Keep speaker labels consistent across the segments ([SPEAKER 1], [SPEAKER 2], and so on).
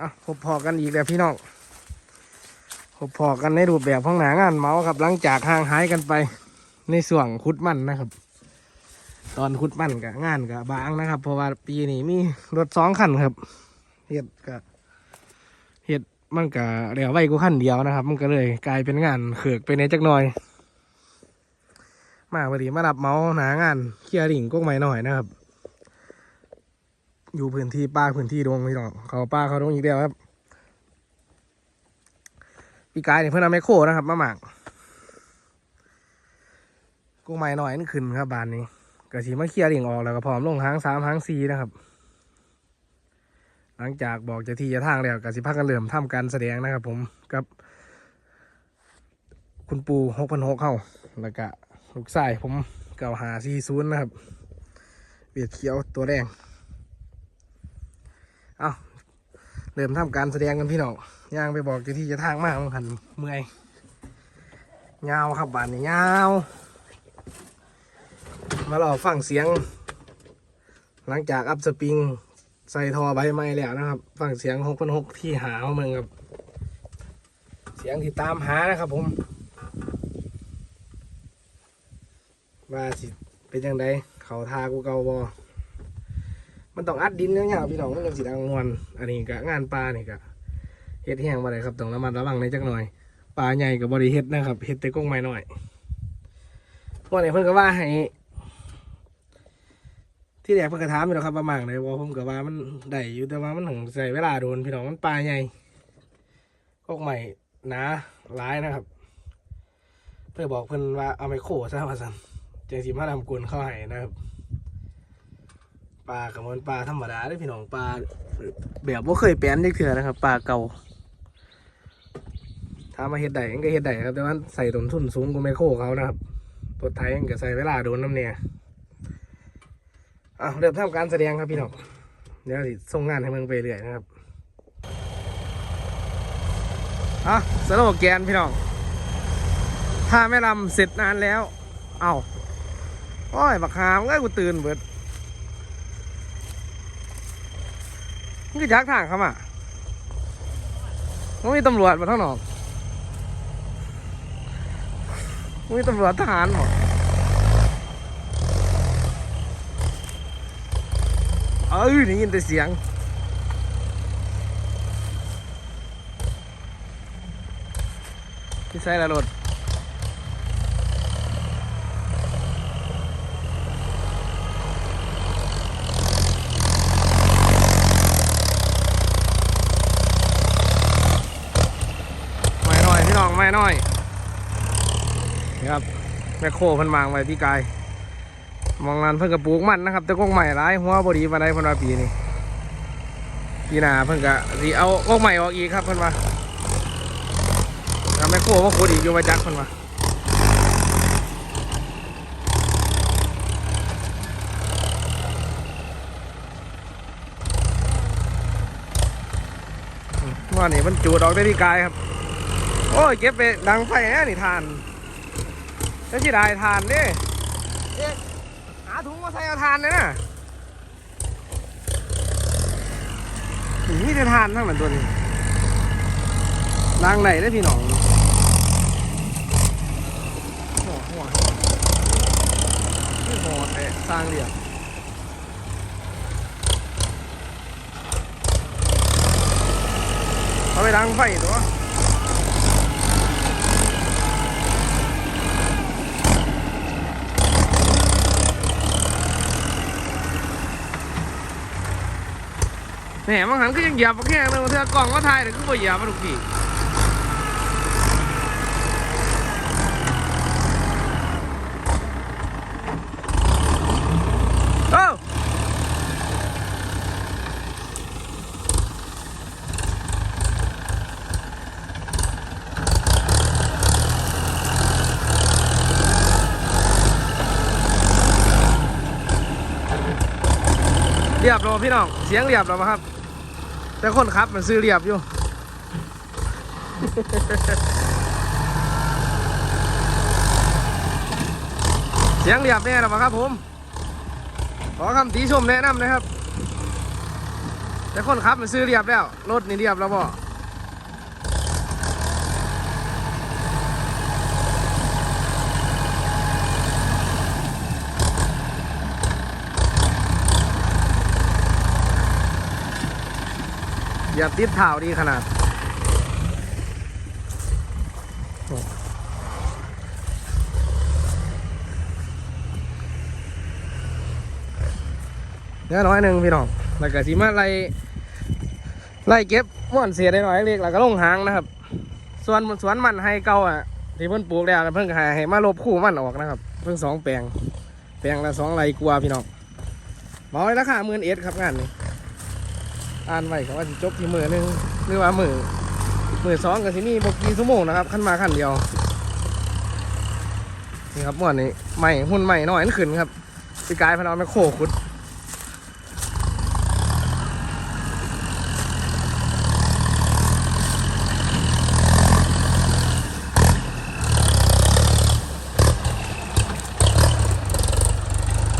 [SPEAKER 1] อะพบพอกันอีกแล้วพี่น้องพบพอกันในรูปแบบห้องหนางานเมาส์ครับ หลังจากห่างหายกันไป ในส่วงคุดมันนะครับ ตอนคุดมันกับงานกับบางนะครับ เพราะว่าปีนี้มีรถสองคันครับเห็ดกับเห็ดมันกับเรียวไว้กูขั้นเดียวนะครับ มันก็เลยกลายเป็นงานเขือกไปในจักหน่อย มาพอดีมารับเมาส์หนางานเคลียร์ดิ่งก้งไม้หน่อยนะครับ อยู่พื้นที่ป้าพื้นที่ดวงพี่น้องเขาป้าเขาดวงอีกแล้วครับพี่กายเนี่ยเพื่อนเอาไมโครนะครับมาหมักกุ้งไม้หน่อยนี่ขึ้นครับบานนี้กระสีมาเคลียร์ดิ่งออกแล้วก็พร้อมลงหางสามหางสี่นะครับ หลังจากบอกจะที่จะทางแล้วกระสีพักกันเริ่มทำการแสดงนะครับ ผมกับ คุณปูหกพันหกเข้าแล้วก็ลูกชายผมเก่าหาสี่ศูนย์นะครับเบียดเขียวตัวแดง เอาเริ่มทำการแสดงกันพี่น้องย่างไปบอกเจ้าที่จะทางมากมันหันเมื่อยยาวครับบานนี้ยาวมาหล่อฟังเสียง หลังจากอัพสปริง ใส่ทอใบไม้แล้วนะครับ ฟังเสียงหกพันหกที่หาของมึงครับเสียงที่ตามหานะครับผมว่าสิเป็นยังไงเขาทากูเกาบอ มันต้องอัดดินเนี่ยพี่น้องมันยังสิดังมวนอันนี้ก็งานปลานี่ก็เฮ็ดแห้งมาเลยครับต้องระมัดระวังในจักหน่อยปลาใหญ่กับบริเฮ็ดนะครับเฮ็ดแต่ก้งไม้น้อยพวกนี้เพิ่นก็ว่าให้ที่แรกเพิ่นก็ถามอยู่แล้วครับประมาณไหนว่าผมก็ว่ามันได้อยู่แต่ว่ามันถึงใส่เวลาโดนพี่น้องมันปลาใหญ่ก้งไม้หนาหลายนะครับ เพื่อบอกเพิ่นว่าเอาไมโครซะว่าซั่นจังสิมาทำกวนเข้าให้นะครับ ปลากับมันปลาธรรมดาเด้พี่น้องปลาแบบว่าเคยแปลนได้เถื่อนะครับปลาเก่าถ้ามาเฮ็ดได้มันก็เฮ็ดได้ครับแต่ว่าใส่ต้นทุนสูงกว่าไมโครเขานะครับตัวไทยมันก็ใส่เวลาโดนน้ำเนี่ยอะเริ่มทำการแสดงครับพี่น้องเดี๋ยวสิส่งงานให้เมืองไปเรื่อยนะครับอะสโลแกนพี่น้องถ้าไม่ลำเสร็จนานแล้ว เอ้าโอ้ยบักหามก็กูตื่นเบิด มันก็ยักทางเขามามันมีตำรวจมาทั้งนอกมันมีตำรวจทหารหมดเอ้ยได้ยินแต่เสียงที่ใส่ละรถไม่ แม่น้อยนี่ครับแม่โคเพิ่นมางไว้พี่กายมองงานเพิ่นกระปลูกมันนะครับแต่กงใหม่ร้ายหัวบดีมาได้พิ่นว่าปีนี้ปีหนาเพิ่นก็สิเอากงใหม่ออกอีกครับพิ่นว่าแล้วแม่โคมาขุดอีกอยู่มาจักพิ่นว่าว่านี่มันจูดออกได้พี่กายครับ โอ้ยเก็บไปดังไฟแน่นี่ทานแล้วที่ได้ทานเด้เอ๊ะหาถุงมาใส่เอาทานเลยนะนี่จะทานทั้งนั้นตัวนี้ล้างไหนได้พี่น้องหัวหัวนี่หัวแต่สร้างเดียวเอาไปล้างไฟตัว แหมบางหันก็ยังเหยียบมาแค่เลยบางทือกล่องก็ถ่ายแต่ก็บ่เหยียบมาทุกทีเรียบแล้วบ่พี่น้อง เสียงเรียบแล้วบ่ครับ แต่คนขับมันซื้อเรียบอยู่ เสียงเรียบแน่หรอครับผม ขอคำติชมแนะนำนะครับ แต่คนขับมันซื้อเรียบแล้ว รถนี่เรียบแล้วบ่ อย่าติดเท้าดีขนาด เนื้อน้อยหนึ่งพี่น้อง แล้วก็สิมาไล่ไล่เก็บม่วนเสียได้หน่อยเล็กแล้วก็ลงหางนะครับ ส่วนสวนมันให้เก่าอะ ที่เพิ่นปลูกแล้วเพิ่งให้ให้มาลบคู่มันออกนะครับ เพิ่งสองแปลง แปลงละสองไร่กลัวาพี่น้องบอกไว้ราคาหมื่นเอ็ดครับงานนี้ อ่านไว้ครับว่าสิจบที่มือหนึงหรือว่ามือมือสองกับที่นี่บกี่ชั่วโมงนะครับขั้นมาขั้นเดียวนี่ครับม่วนนี้ใหม่หุ่นใหม่น้อยนั่นขึ้นครับพี่กายพนเอาไปโคขุด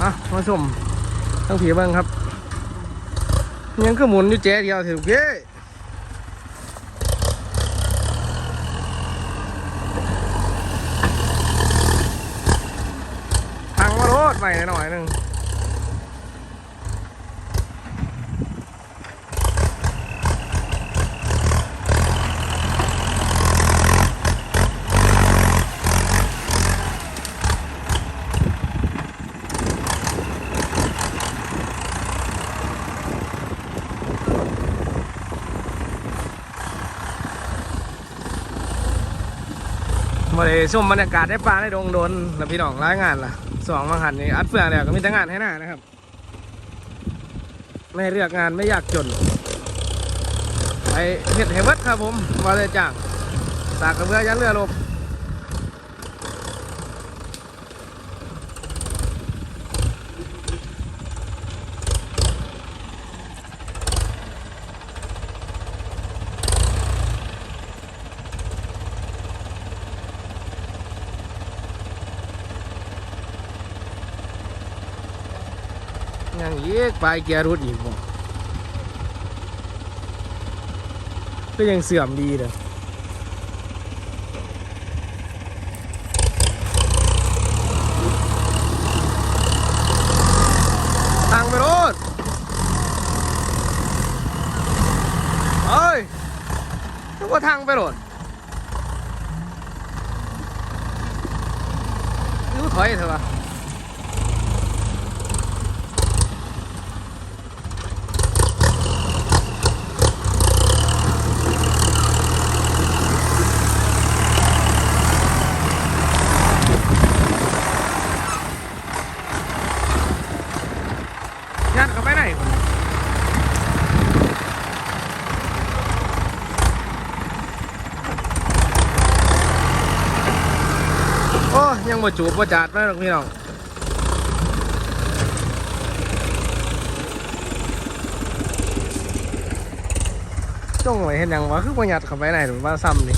[SPEAKER 1] อะมาชมทั้งผีเบิ้งครับ ยังคือหมุนอยู่แจ๊เดียวถึงเย้ทางมาโรดใหม่หน่อยหนึ่ง มาเลยชมบรรยากาศได้ปลาได้ดงโดนแล้วพี่น้องร้ายงานล่ะสองมาหันนี่อัดเฟืองเนี่ยก็มีแต่งานให้หน้านะครับ ไม่เลือกงานไม่อยากจนไปเห็ดเฮเวิร์ดครับผมมาเลยจ้างสากกระเบือยันเรือลบ ยังยีกไปเกียร์รุดอีกบ่ก็ยังเสื่อมดีเลยทางไปรถเฮ้ยนึกว่าทางไปรถนึกว่าถอยเถอะวะ ยัดเข้าไปไหนคนโอ้ ยังบ่จูบบ่จัดมาหรอกพี่น้องจ้องไว้เห็นยังวะคือบ่หยัดเข้าไปไหนหรือว่าซ้ำนี่